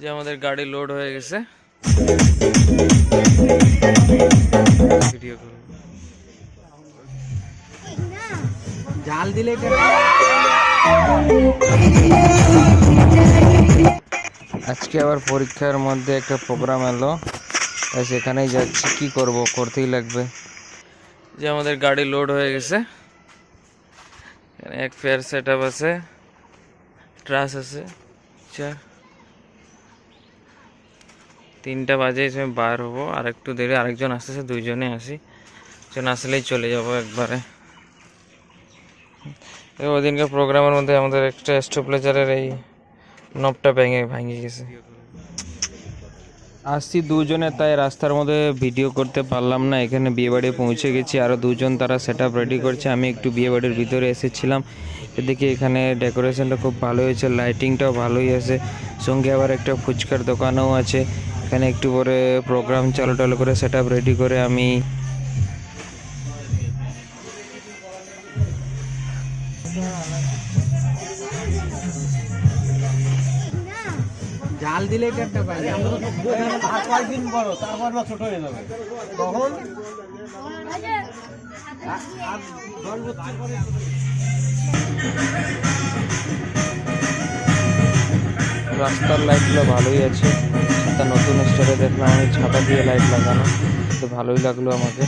যে আমাদের গাড়ি লোড হয়ে গেছে। ভিডিও জাল দিলে আজকে আবার পরীক্ষার মধ্যে একটা প্রোগ্রাম এলো। তাই সেখানেই যাচ্ছি কি করব করতেই লাগবে। যে আমাদের গাড়ি লোড হয়ে গেছে। এক ফেয়ার সেট আপ আছে ট্রাস আছে চার। তিনটা বাজে, এসে বার হব। আর একটু দেরি, আরেকজন আসতেছে দুইজনে আসি। জন আসলেই চলে যাব একবারে। ওদিনকার প্রোগ্রামের মধ্যে আমাদের একটা স্টপলেজারের এই নবটা ভেঙে ভেঙে গেছে। আসছি দুজনে, তাই রাস্তার মধ্যে ভিডিও করতে পারলাম না। এখানে বিয়েবাড়ি পৌঁছে গেছি আরও দুজন তারা সেট রেডি করছে। আমি একটু বিয়েবাড়ির ভিতরে এসেছিলাম। এদিকে এখানে ডেকোরেশনটা খুব ভালো হয়েছে, লাইটিংটাও ভালোই আছে। সঙ্গে আবার একটা ফুচকার দোকানও আছে। এখানে একটু পরে প্রোগ্রাম চালু টালু করে সেট রেডি করে আমি জাল দিলে একটা পাই কয়েকদিন বড় তারপর ছোট হয়ে যাবে। তখন? রাস্তার লাইটগুলো ভালোই আছে। তা নতুন স্টাইলে দেখলাম, আমি ছাতা দিয়ে লাইট লাগানো তো ভালোই লাগল আমাকে।